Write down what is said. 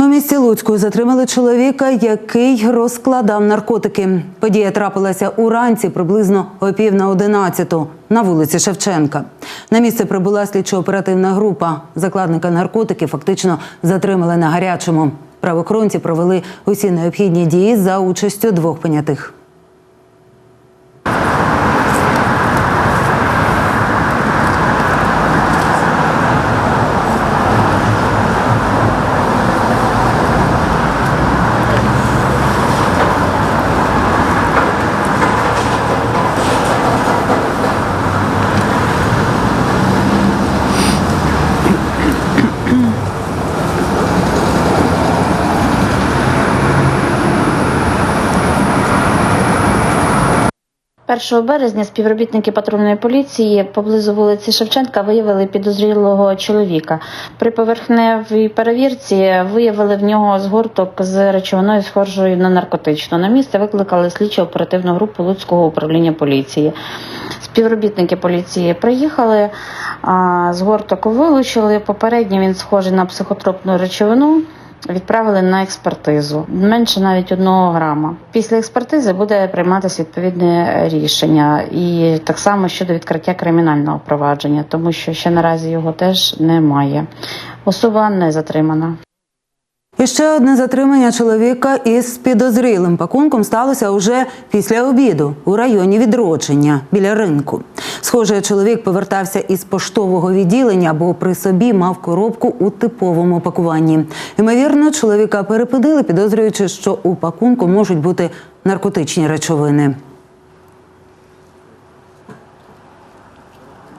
У місті Луцьку затримали чоловіка, який розкладав наркотики. Подія трапилася уранці приблизно о пів на одинадцяту на вулиці Шевченка. На місце прибула слідчо-оперативна група. Закладника наркотиків фактично затримали на гарячому. Правоохоронці провели усі необхідні дії за участю двох понятих. Першого березня співробітники патрульної поліції поблизу вулиці Шевченка виявили підозрілого чоловіка. При поверхневій перевірці виявили в нього згорток з речовиною схожою на наркотичну. На місце викликали слідчо оперативну групу Луцького управління поліції. Співробітники поліції приїхали, згорток вилучили. Попередньо він схожий на психотропну речовину. Відправили на експертизу менше навіть одного грама. Після експертизи буде прийматися відповідне рішення, і так само щодо відкриття кримінального провадження, тому що ще наразі його теж немає. Особа не затримана. І ще одне затримання чоловіка із підозрілим пакунком сталося уже після обіду у районі відродження біля ринку. Схоже, чоловік повертався із поштового відділення, бо при собі мав коробку у типовому пакуванні. Ймовірно, чоловіка перепадили, підозрюючи, що у пакунку можуть бути наркотичні речовини.